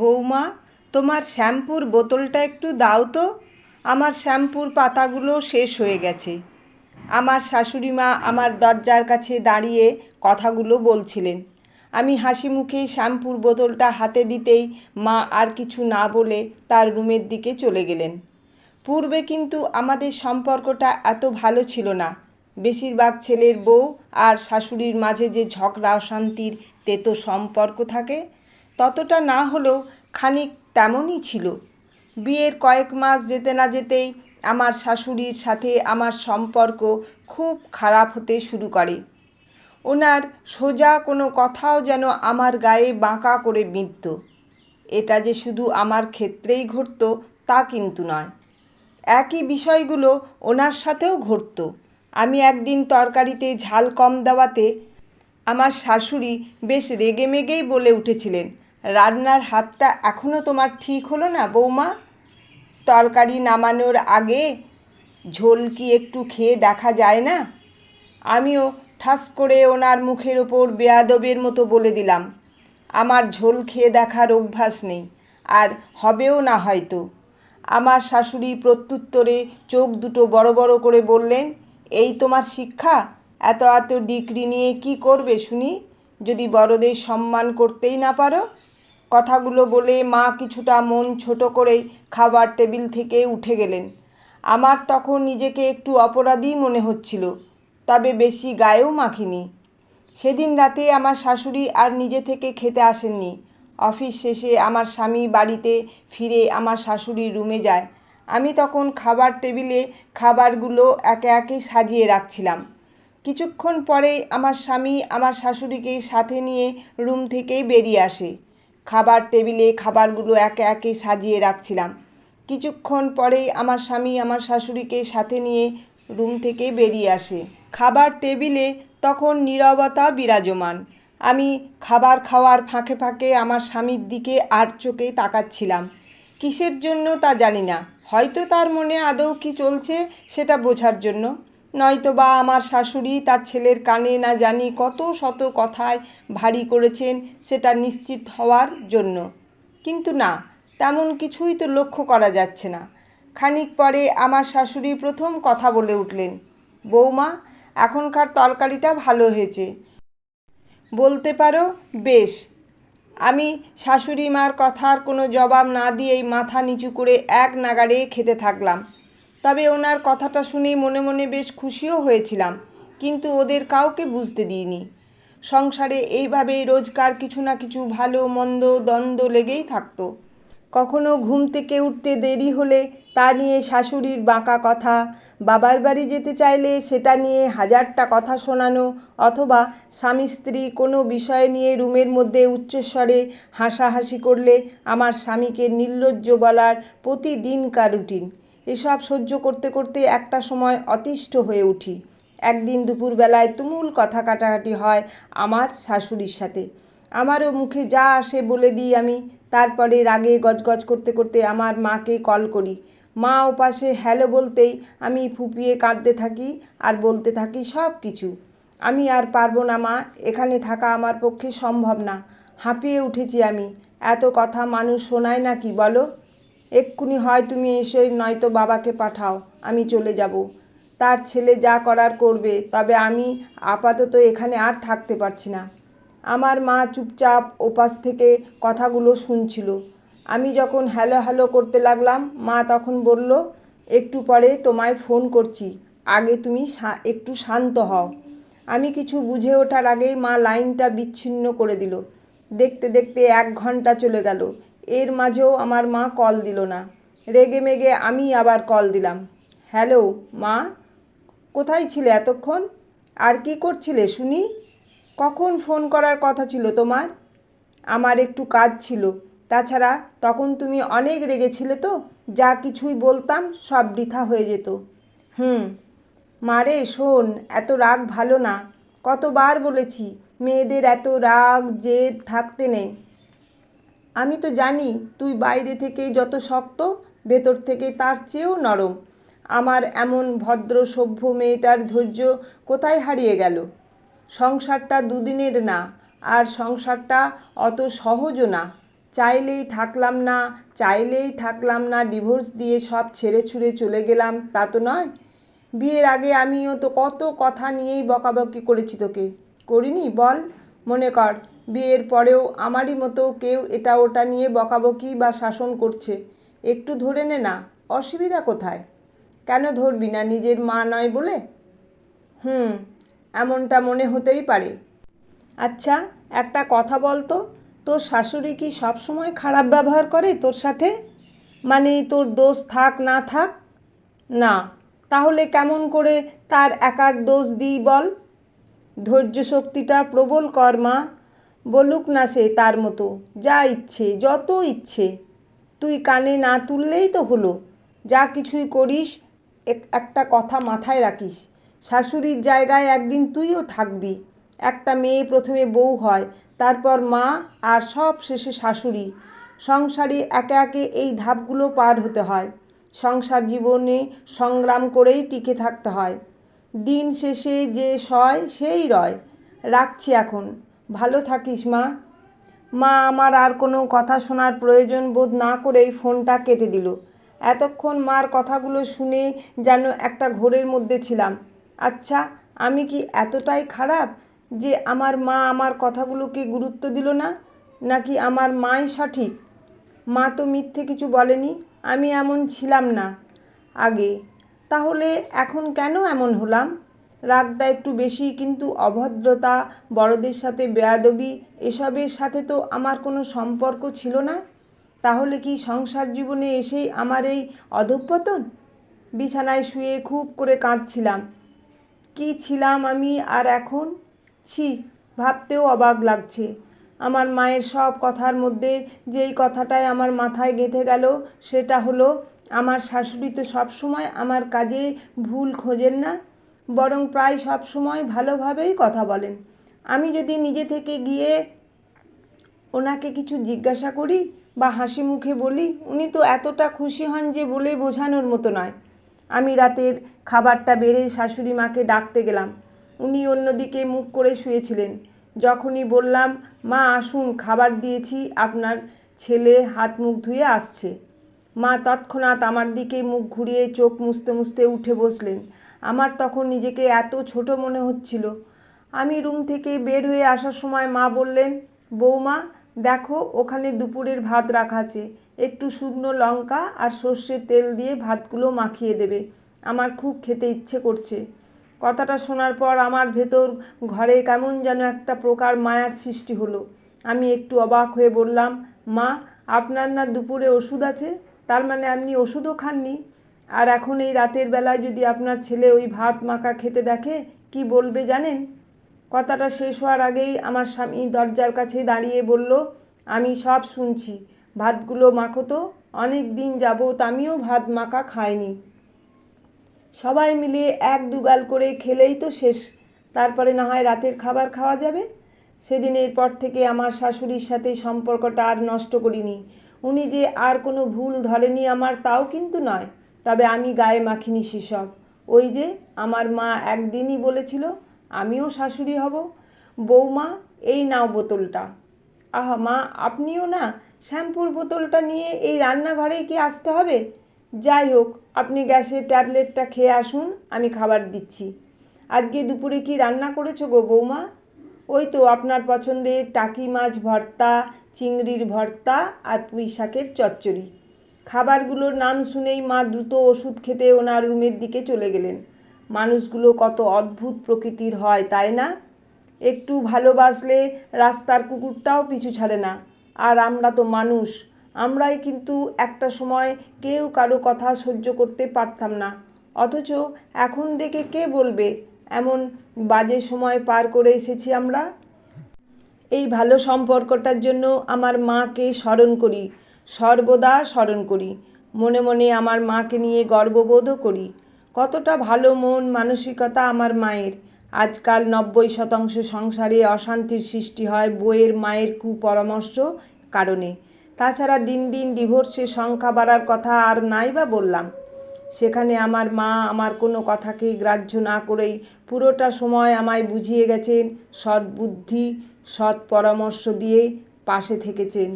বৌমা, তোমার শ্যাম্পুর বোতলটা একটু দাও তো। আমার শ্যাম্পুর পাতাগুলো শেষ হয়ে গেছে। আমার শাশুড়ি মা আমার দরজার কাছে দাঁড়িয়ে কথাগুলো বলছিলেন। আমি হাসি মুখে শ্যাম্পুর বোতলটা হাতে দিতেই মা আর কিছু না বলে তার রুমের দিকে চলে গেলেন। পূর্বে কিন্তু আমাদের সম্পর্কটা এত ভালো ছিল না। বেশিরভাগ ছেলের বউ আর শাশুড়ির মাঝে যে ঝগড়া অশান্তির তেতো সম্পর্ক থাকে ততটা না হলেও খানিক তেমনই ছিল। বিয়ের কয়েক মাস যেতে না যেতেই আমার শাশুড়ির সাথে আমার সম্পর্ক খুব খারাপ হতে শুরু করে। ওনার সোজা কোনো কথাও যেন আমার গায়ে বাঁকা করে বিঁধত। এটা যে শুধু আমার ক্ষেত্রেই ঘটতো, তা কিন্তু নয়। একই বিষয়গুলো ওনার সাথেও ঘটতো। আমি একদিন তরকারিতে ঝাল কম দেওয়াতে আমার শাশুড়ি বেশ রেগেমেগেই বলে উঠেছিলেন রান্নার হাতটা এখনও তোমার ঠিক হলো না, বৌমা? তরকারি নামানোর আগে ঝোল কি একটু খেয়ে দেখা যায় না? আমিও ঠাস করে ওনার মুখের ওপর বেয়াদবের মতো বলে দিলাম, আমার ঝোল খেয়ে দেখার অভ্যাস নেই, আর হবেও না হয়তো। আমার শাশুড়ি প্রত্যুত্তরে চোখ দুটো বড় বড় করে বললেন, এই তোমার শিক্ষা? এত এত ডিগ্রি নিয়ে কি করবে শুনি? যদি বড়দের সম্মান করতেই না পারো কথাগুলো বলে মা কিছুটা মন ছোট করেই খাবার টেবিল থেকে উঠে গেলেন। আমার তখন নিজেকে একটু অপরাধী মনে হচ্ছিল, তবে বেশি গায়েও মাখিনি। সেদিন রাতে আমার শাশুড়ি আর নিজে থেকে খেতে আসেননি। অফিস শেষে আমার স্বামী বাড়িতে ফিরে আমার শাশুড়ির রুমে যায়। আমি তখন খাবার টেবিলে খাবারগুলো একে একে সাজিয়ে রাখছিলাম। কিছুক্ষণ পরেই আমার স্বামী আমার শাশুড়িকে সাথে নিয়ে রুম থেকেই বেরিয়ে আসে। খাবার টেবিলে খাবারগুলো একে একে সাজিয়ে রাখছিলাম। কিছুক্ষণ পরেই আমার স্বামী আমার শাশুড়িকে সাথে নিয়ে রুম থেকে বেরিয়ে আসে। খাবার টেবিলে তখন নীরবতা বিরাজমান। আমি খাবার খাওয়ার ফাঁকে ফাঁকে আমার স্বামীর দিকে আর চোখে তাকাচ্ছিলাম। কিসের জন্য তা জানি না। হয়তো তার মনে আদৌ কি চলছে সেটা বোঝার জন্য। নয়তো বা আমার শাশুড়ি তার ছেলের কানে না জানি কত শত কথায় ভারী করেছেন সেটা নিশ্চিত হওয়ার জন্য। কিন্তু না, তেমন কিছুই তো লক্ষ্য করা যাচ্ছে না। খানিক পরে আমার শাশুড়ি প্রথম কথা বলে উঠলেন, বৌমা, এখনকার তরকারিটা ভালো হয়েছে। বলতে পারো, বেশ। আমি শাশুড়ি মার কথার কোনো জবাব না দিয়েই মাথা নিচু করে এক নাগাড়ে খেতে থাকলাম। তবে ওনার কথাটা শুনেই মনে মনে বেশ খুশিও হয়েছিলাম, কিন্তু ওদের কাউকে বুঝতে দিইনি। সংসারে এইভাবেই রোজকার কিছু না কিছু ভালো, মন্দ, দ্বন্দ্ব লেগেই থাকতো। কখনো ঘুম থেকে উঠতে দেরি হলে তা নিয়ে শাশুড়ির বাঁকা কথা, বাবার বাড়ি যেতে চাইলে সেটা নিয়ে হাজারটা কথা শোনানো, অথবা স্বামী স্ত্রী কোনো বিষয় নিয়ে রুমের মধ্যে উচ্চস্বরে হাসাহাসি করলে আমার স্বামীকে নির্লজ্জ বলার প্রতিদিনকার রুটিন। এসব সহ্য করতে করতে একটা সময় অতিষ্ঠ হয়ে উঠি। একদিন দুপুরবেলায় তুমুল কথা কাটাকাটি হয় আমার শাশুড়ির সাথে। আমারও মুখে যা আসে বলে দিই আমি, তারপরে রাগে গজগজ করতে করতে আমার মাকে কল করি। মা ওপাশে হ্যালো বলতেই আমি ফুপিয়ে কাঁদতে থাকি আর বলতে থাকি সব কিছু। আমি আর পারব না মা, এখানে থাকা আমার পক্ষে সম্ভব না। হাঁপিয়ে উঠেছি আমি। এত কথা মানুষ শোনায় নাকি বলো? এক্ষুনি হয় তুমি এসে নয়তো বাবাকে পাঠাও, আমি চলে যাব। তার ছেলে যা করার করবে, তবে আমি আপাতত এখানে আর থাকতে পারছি না। আমার মা চুপচাপ ওপাশ থেকে কথাগুলো শুনছিল। আমি যখন হ্যালো হ্যালো করতে লাগলাম, মা তখন বলল, একটু পরে তোমায় ফোন করছি, আগে তুমি একটু শান্ত হও। আমি কিছু বুঝে ওঠার আগেই মা লাইনটা বিচ্ছিন্ন করে দিল। দেখতে দেখতে এক ঘণ্টা চলে গেল। এর মাঝেও আমার মা কল দিল না। রেগে মেগে আমি আবার কল দিলাম। হ্যালো মা, কোথায় ছিলে এতক্ষণ? আর কি করছিলে শুনি? কখন ফোন করার কথা ছিল তোমার? আমার একটু কাজ ছিল। তাছাড়া তখন তুমি অনেক রেগেছিলে তো, যা কিছুই বলতাম সব বৃথা হয়ে যেত। হুম মারে শোন, এত রাগ ভালো না। কতবার বলেছি, মেয়েদের এত রাগ, জেদ, থাকতে নেই। আমি তো জানি তুই বাইরে থেকে যত শক্ত, ভেতর থেকে তার চেয়েও নরম। আমার এমন ভদ্র, সভ্য মেয়েটার ধৈর্য কোথায় হারিয়ে গেল? সংসারটা দুদিনের না, আর সংসারটা অত সহজও না। চাইলেই থাকলাম না, চাইলেই থাকলাম না, ডিভোর্স দিয়ে সব ছেড়ে ছুড়ে চলে গেলাম, তা তো নয়। বিয়ের আগে আমিও তো কত কথা নিয়েই বকাবকি করেছি তোকে। করিনি, বল, মনে কর। বিয়ের পরেও আমারই মতো কেউ এটা ওটা নিয়ে বকাবকি বা শাসন করছে। একটু ধরে নে না, অসুবিধা কোথায়? কেন ধরবি না, নিজের মা নয় বলে? হুম, এমনটা মনে হতেই পারে। আচ্ছা একটা কথা বলতো তোর শাশুড়ি কি সবসময় খারাপ ব্যবহার করে তোর সাথে? মানে তোর দোষ থাক না থাক? না, তাহলে কেমন করে তার একার দোষ দিই বল? ধৈর্য শক্তিটা প্রবল কর মা। বলুক না সে তার মতো, যা ইচ্ছে, যত ইচ্ছে। তুই কানে না তুললেই তো হলো। যা কিছুই করিস, এক- একটা কথা মাথায় রাখিস। শাশুড়ির জায়গায় একদিন তুইও থাকবি। একটা মেয়ে প্রথমে বউ হয়, তারপর মা আর সব শেষে শাশুড়ি। সংসারে একে একে এই ধাপগুলো পার হতে হয়। সংসার জীবনে সংগ্রাম করেই টিকে থাকতে হয়। দিন শেষে যে সয়, সেই রয়। রাখছি এখন। ভালো থাকিস, মা। মা, আমার আর কোনো কথা শোনার প্রয়োজন বোধ না করেই ফোনটা কেটে দিল। এতক্ষণ মার কথাগুলো শুনে যেন একটা ঘোরের মধ্যে ছিলাম। আচ্ছা আমি কি এতটাই খারাপ যে আমার মা আমার কথাগুলোকে গুরুত্ব দিল না, নাকি আমার মাই সঠিক? মা তো মিথ্যে কিছু বলেনি, আমি এমন ছিলাম না। আগে, তাহলে এখন কেন এমন হলাম? রাগটা একটু বেশি, কিন্তু অভদ্রতা, বড়দের সাথে বেয়াদবি, এসবের সাথে তো আমার কোনো সম্পর্ক ছিল না। তাহলে কি সংসার জীবনে এসেই আমার এই অধঃপতন? বিছানায় শুয়ে খুব করে কাঁদছিলাম। কি ছিলাম আমি আর এখন? ছি, ভাবতেও অবাক লাগছে। আমার মায়ের সব কথার মধ্যে যেই কথাটাই আমার মাথায় গেঁথে গেল, সেটা হলো, আমার শাশুড়ি তো সবসময় আমার কাজে ভুল খোঁজেন না। বরং প্রায় সব সময় ভালোভাবেই কথা বলেন। আমি যদি নিজে থেকে গিয়ে ওনাকে কিছু জিজ্ঞাসা করি বা হাসি মুখে বলি, উনি তো এতটা খুশি হন যে বলে বোঝানোর মতো নয়। আমি রাতের খাবারটা বেড়ে শাশুড়ি মাকে ডাকতে গেলাম। উনি অন্যদিকে মুখ করে শুয়েছিলেন। যখনই বললাম, মা, আসুন, খাবার দিয়েছি, আপনার ছেলে হাত মুখ ধুয়ে আসছে। মা তৎক্ষণাৎ আমার দিকে মুখ ঘুরিয়ে চোখ মুছতে মুছতে উঠে বসলেন। আমার তখন নিজেকে এত ছোট মনে হচ্ছিল। আমি রুম থেকে বের হয়ে আসার সময় মা বললেন, বৌমা, দেখো, ওখানে দুপুরের ভাত রাখা আছে। একটু শুকনো লঙ্কা আর সর্ষের তেল দিয়ে ভাতগুলো মাখিয়ে দেবে। আমার খুব খেতে ইচ্ছে করছে। কথাটা শোনার পর আমার ভেতর ঘরে কেমন যেন একটা প্রকার মায়ার সৃষ্টি হলো। আমি একটু অবাক হয়ে বললাম, মা, আপনার না দুপুরে ওষুধ আছে? তার মানে আপনি ওষুধও খাননি? আর এখন এই রাতের বেলায় যদি আপনার ছেলে ওই ভাত মাখা খেতে দেখে, কি বলবে জানেন? কথাটা শেষ হওয়ার আগেই আমার স্বামী দরজার কাছে দাঁড়িয়ে বলল, আমি সব শুনছি। ভাতগুলো মাখো তো। অনেক দিন যাবত আমিও ভাত মাখা খাইনি। সবাই মিলে এক দুগাল করে খেলেই তো শেষ। তারপরে না হয় রাতের খাবার খাওয়া যাবে? সেদিনের পর থেকে আমার শাশুড়ির সাথে সম্পর্কটা আর নষ্ট করিনি। উনি যে আর কোনো ভুল ধরেনি আমার, তাও কিন্তু নয়। তবে আমি গায়ে মাখিনি সেসব। ওই যে আমার মা একদিনই বলেছিল, আমিও শাশুড়ি হব। বৌমা, এই নাও বোতলটা। আহা মা, আপনিও না শ্যাম্পুর বোতলটা নিয়ে এই রান্নাঘরে কি আসতে হবে? যাই হোক, আপনি গ্যাসের ট্যাবলেটটা খেয়ে আসুন, আমি খাবার দিচ্ছি। আজকে দুপুরে কি রান্না করেছ গো বৌমা? ওই তো আপনার পছন্দের টাকি মাছ ভর্তা, চিংড়ির ভর্তা আর পুঁই শাকের চচ্চড়ি। খাবারগুলোর নাম শুনেই মা দ্রুত ওষুধ খেতে ওনার রুমের দিকে চলে গেলেন। মানুষগুলো কত অদ্ভুত প্রকৃতির হয়, তাই না? একটু ভালোবাসলে রাস্তার কুকুরটাও পিছু ছাড়ে না। আর আমরা তো মানুষ, আমরাই কিন্তু একটা সময় কেউ কারও কথা সহ্য করতে পারতাম না। অথচ এখন দেখে কে বলবে, এমন বাজে সময় পার করে এসেছি আমরা? এই ভালো সম্পর্কটার জন্য আমার মাকে স্মরণ করি। সর্বদা স্মরণ করি। মনে মনে আমার মাকে নিয়ে গর্ববোধও করি। কতটা ভালো মন মানসিকতা আমার মায়ের। আজকাল নব্বই শতাংশ সংসারে অশান্তির সৃষ্টি হয় বইয়ের মায়ের কুপরামর্শ কারণে। তাছাড়া দিন দিন ডিভোর্সের সংখ্যা বাড়ার কথা আর নাই বা বললাম। সেখানে আমার মা আমার কোনো কথাকেই গ্রাহ্য না করেই পুরোটা সময় আমায় বুঝিয়ে গেছেন, সৎ বুদ্ধি, সৎ পরামর্শ দিয়ে পাশে থেকেছেন।